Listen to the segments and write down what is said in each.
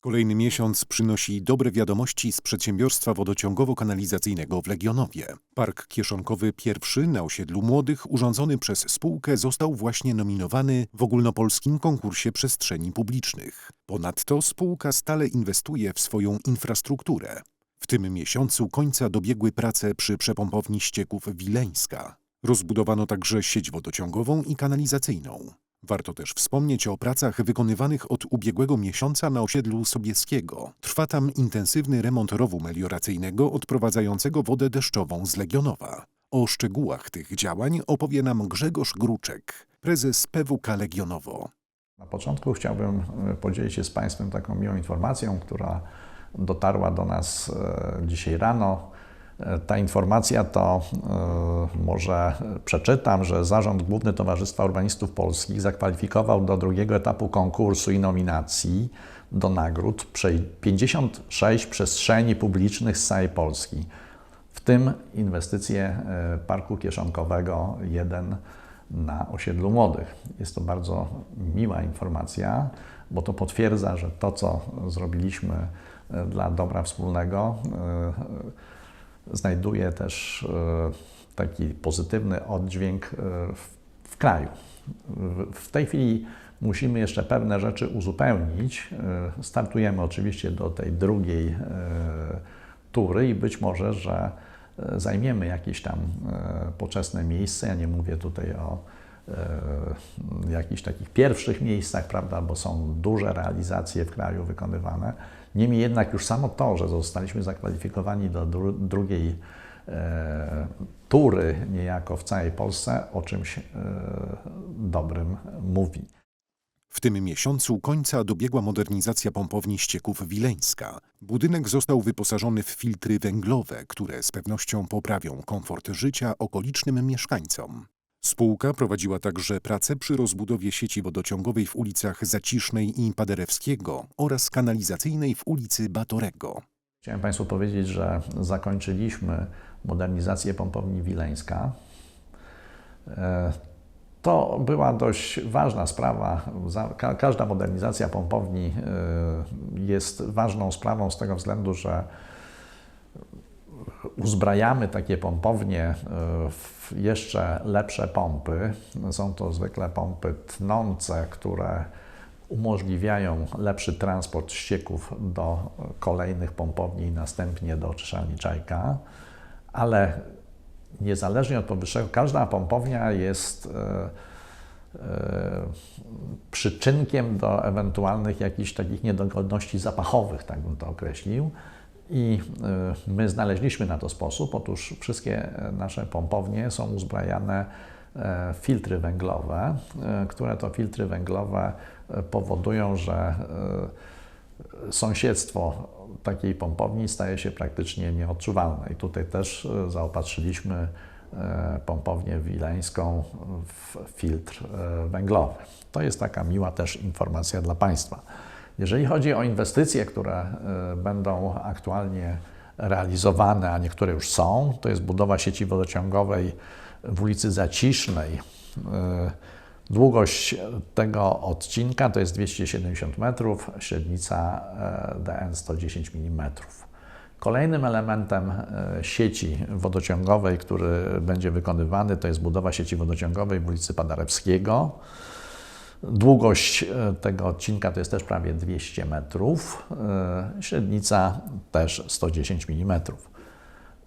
Kolejny miesiąc przynosi dobre wiadomości z przedsiębiorstwa wodociągowo-kanalizacyjnego w Legionowie. Park kieszonkowy pierwszy na osiedlu młodych, urządzony przez spółkę, został właśnie nominowany w ogólnopolskim konkursie przestrzeni publicznych. Ponadto spółka stale inwestuje w swoją infrastrukturę. W tym miesiącu końca dobiegły prace przy przepompowni ścieków Wileńska. Rozbudowano także sieć wodociągową i kanalizacyjną. Warto też wspomnieć o pracach wykonywanych od ubiegłego miesiąca na osiedlu Sobieskiego. Trwa tam intensywny remont rowu melioracyjnego odprowadzającego wodę deszczową z Legionowa. O szczegółach tych działań opowie nam Grzegorz Gruczek, prezes PWK Legionowo. Na początku chciałbym e, podzielić się z Państwem taką miłą informacją, która dotarła do nas e, dzisiaj rano. Ta informacja to e, może przeczytam, że Zarząd Główny Towarzystwa Urbanistów Polskich zakwalifikował do drugiego etapu konkursu i nominacji do nagród prze- 56 przestrzeni publicznych z całej Polski, w tym inwestycje e, Parku Kieszonkowego 1 na osiedlu młodych. Jest to bardzo miła informacja, bo to potwierdza, że to, co zrobiliśmy e, dla dobra wspólnego, znajduje też e, taki pozytywny oddźwięk e, w, kraju. W- tej chwili musimy jeszcze pewne rzeczy uzupełnić. E, Startujemy oczywiście do tej drugiej tury i być może, że zajmiemy jakieś tam poczesne miejsce. Ja nie mówię tutaj o jakichś takich pierwszych miejscach, prawda, bo są duże realizacje w kraju wykonywane. Niemniej jednak już samo to, że zostaliśmy zakwalifikowani do dru drugiej e, tury niejako w całej Polsce, o czymś e, dobrym mówi. W tym miesiącu końca dobiegła modernizacja pompowni ścieków Wileńska. Budynek został wyposażony w filtry węglowe, które z pewnością poprawią komfort życia okolicznym mieszkańcom. Spółka prowadziła także prace przy rozbudowie sieci wodociągowej w ulicach Zacisznej i Paderewskiego oraz kanalizacyjnej w ulicy Batorego. Chciałem Państwu powiedzieć, że zakończyliśmy modernizację pompowni Wileńska. E, To była dość ważna sprawa. Każda modernizacja pompowni e, jest ważną sprawą z tego względu, że uzbrajamy takie pompownie e, w jeszcze lepsze pompy. Są to zwykle pompy tnące, które umożliwiają lepszy transport ścieków do kolejnych pompowni i następnie do Czajka, ale niezależnie od powyższego, każda pompownia jest e, e, przyczynkiem do ewentualnych jakichś takich niedogodności zapachowych, tak bym to określił. I e, my znaleźliśmy na to sposób. Otóż wszystkie nasze pompownie są uzbrajane e, w filtry węglowe, e, które to filtry węglowe e, powodują, że e, sąsiedztwo takiej pompowni staje się praktycznie nieodczuwalne. I tutaj też e, zaopatrzyliśmy e, pompownię wileńską w filtr e, węglowy. To jest taka miła też informacja dla Państwa. Jeżeli chodzi o inwestycje, które e, będą aktualnie realizowane, a niektóre już są, to jest budowa sieci wodociągowej w ulicy Zacisznej. E, Długość tego odcinka to jest 270 metrów, średnica DN 110 mm. Kolejnym elementem e, sieci wodociągowej, który będzie wykonywany, to jest budowa sieci wodociągowej w ulicy Paderewskiego. Długość e, tego odcinka to jest też prawie 200 metrów, e, średnica też 110 mm.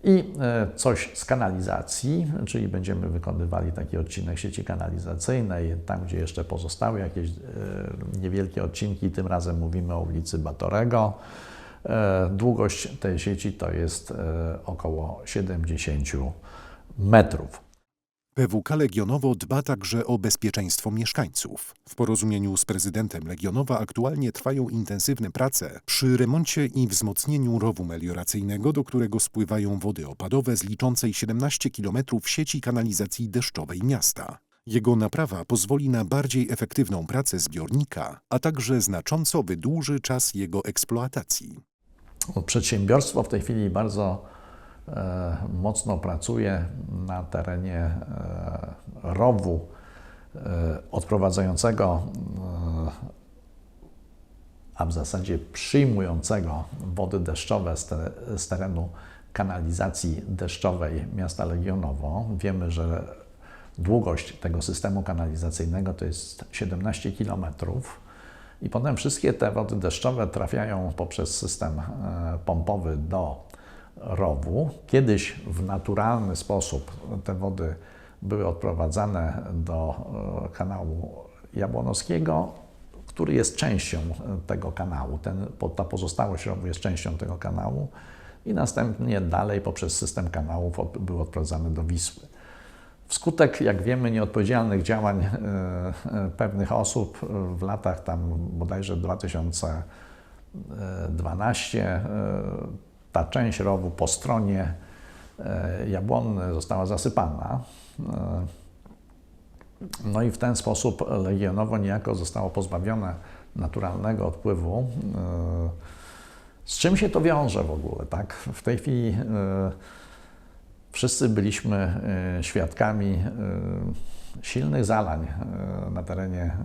I e, coś z kanalizacji, czyli będziemy wykonywali taki odcinek sieci kanalizacyjnej, tam gdzie jeszcze pozostały jakieś niewielkie odcinki, tym razem mówimy o ulicy Batorego. Długość tej sieci to jest około 70 metrów. PWK Legionowo dba także o bezpieczeństwo mieszkańców. W porozumieniu z prezydentem Legionowa aktualnie trwają intensywne prace przy remoncie i wzmocnieniu rowu melioracyjnego, do którego spływają wody opadowe z liczącej 17 km sieci kanalizacji deszczowej miasta. Jego naprawa pozwoli na bardziej efektywną pracę zbiornika, a także znacząco wydłuży czas jego eksploatacji. Przedsiębiorstwo w tej chwili bardzo mocno pracuje na terenie e, rowu e, odprowadzającego e, a w zasadzie przyjmującego wody deszczowe z, te, z terenu kanalizacji deszczowej miasta Legionowo. Wiemy, że długość tego systemu kanalizacyjnego to jest 17 km. I potem wszystkie te wody deszczowe trafiają poprzez system e, pompowy do rowu. Kiedyś w naturalny sposób te wody były odprowadzane do e, kanału Jabłonowskiego, który jest częścią tego kanału. Ten, ta pozostałość rowu jest częścią tego kanału i następnie dalej poprzez system kanałów były odprowadzane do Wisły. Wskutek, jak wiemy, nieodpowiedzialnych działań e, e, pewnych osób w latach tam bodajże 2012 e, ta część rowu po stronie e, Jabłonny została zasypana. E, No i w ten sposób Legionowo niejako zostało pozbawione naturalnego odpływu. E, Z czym się to wiąże w ogóle, tak? W tej chwili wszyscy byliśmy świadkami silnych zalań na terenie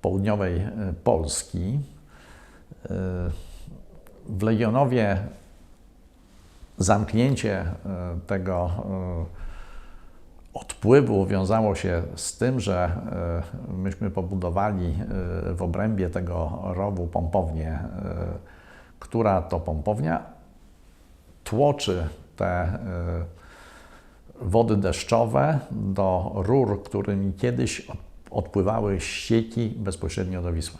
południowej Polski. W Legionowie zamknięcie e, tego e, odpływu wiązało się z tym, że e, myśmy pobudowali w obrębie tego rowu pompownię, która to pompownia tłoczy te wody deszczowe do rur, którymi kiedyś od- odpływały ścieki bezpośrednio do Wisły.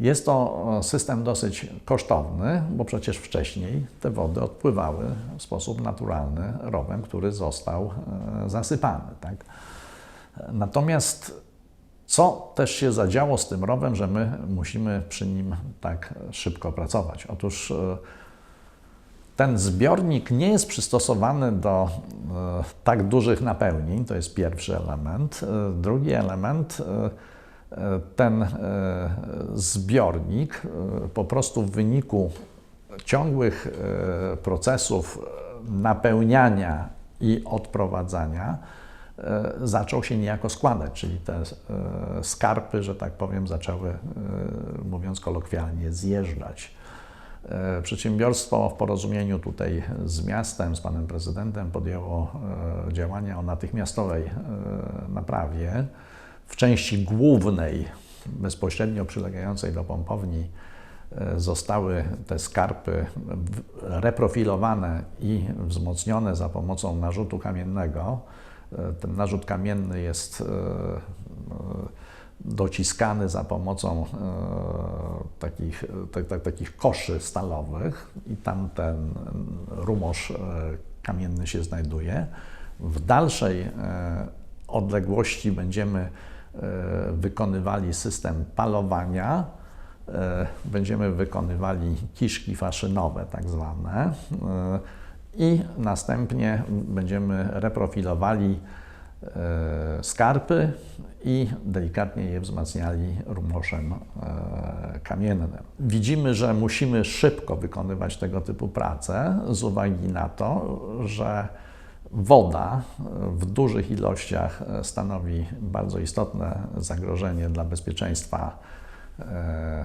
Jest to e, system dosyć kosztowny, bo przecież wcześniej te wody odpływały w sposób naturalny rowem, który został e, zasypany. Tak? Natomiast co też się zadziało z tym rowem, że my musimy przy nim tak szybko pracować? Otóż e, ten zbiornik nie jest przystosowany do tak dużych napełnień, to jest pierwszy element. Drugi element, ten e, zbiornik e, po prostu w wyniku ciągłych e, procesów napełniania i odprowadzania zaczął się niejako składać, czyli te skarpy, że tak powiem, zaczęły, mówiąc kolokwialnie, zjeżdżać. Przedsiębiorstwo w porozumieniu tutaj z miastem, z panem prezydentem podjęło działania o natychmiastowej naprawie. W części głównej, bezpośrednio przylegającej do pompowni, e, zostały te skarpy reprofilowane i wzmocnione za pomocą narzutu kamiennego. E, Ten narzut kamienny jest e, dociskany za pomocą takich, tak, tak, takich koszy stalowych i tam ten rumorz e, kamienny się znajduje. W dalszej odległości będziemy e, wykonywali system palowania, e, będziemy wykonywali kiszki faszynowe tak zwane e, i następnie będziemy reprofilowali skarpy i delikatnie je wzmacniali rumoszem kamiennym. Widzimy, że musimy szybko wykonywać tego typu prace z uwagi na to, że woda w dużych ilościach stanowi bardzo istotne zagrożenie dla bezpieczeństwa e,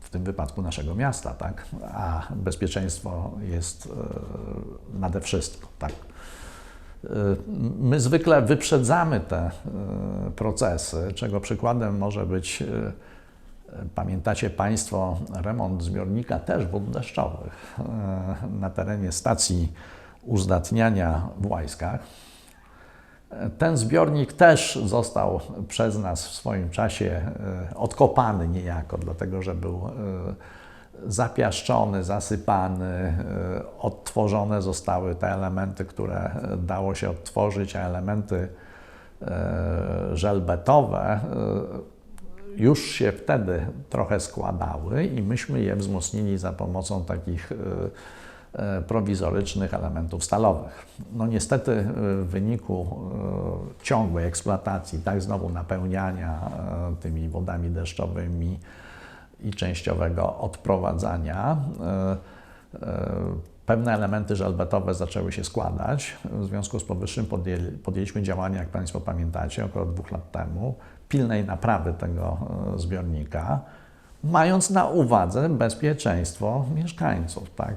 w tym wypadku naszego miasta, tak? a bezpieczeństwo jest e, nade wszystko. Tak? E, My zwykle wyprzedzamy te procesy, czego przykładem może być, pamiętacie Państwo, remont zbiornika też wód deszczowych na terenie stacji uzdatniania w Łajskach. Ten zbiornik też został przez nas w swoim czasie e, odkopany niejako, dlatego że był e, zapiaszczony, zasypany, e, odtworzone zostały te elementy, które dało się odtworzyć, a elementy żelbetowe już się wtedy trochę składały i myśmy je wzmocnili za pomocą takich prowizorycznych elementów stalowych. No niestety e, w wyniku e, ciągłej eksploatacji, tak znowu napełniania e, tymi wodami deszczowymi i częściowego odprowadzania, e, e, Pewne elementy żelbetowe zaczęły się składać. W związku z powyższym podjęli, podjęliśmy działania, jak Państwo pamiętacie, około dwóch lat temu, pilnej naprawy tego e, zbiornika, mając na uwadze bezpieczeństwo mieszkańców, tak,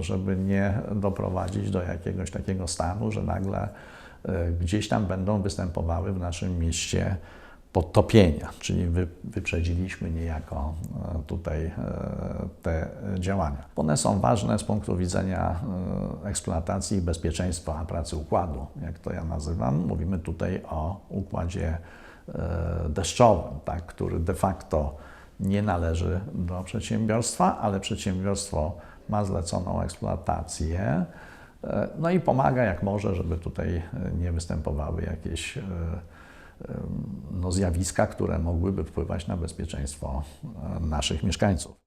żeby nie doprowadzić do jakiegoś takiego stanu, że nagle e, gdzieś tam będą występowały w naszym mieście podtopienia, czyli wy, wyprzedziliśmy niejako e, tutaj e, te działania. One są ważne z punktu widzenia eksploatacji i bezpieczeństwa pracy układu, jak to ja nazywam. Mówimy tutaj o układzie deszczowym, tak, który de facto nie należy do przedsiębiorstwa, ale przedsiębiorstwo ma zleconą eksploatację. e, No i pomaga jak może, żeby tutaj e, nie występowały jakieś e, no, zjawiska, które mogłyby wpływać na bezpieczeństwo naszych mieszkańców.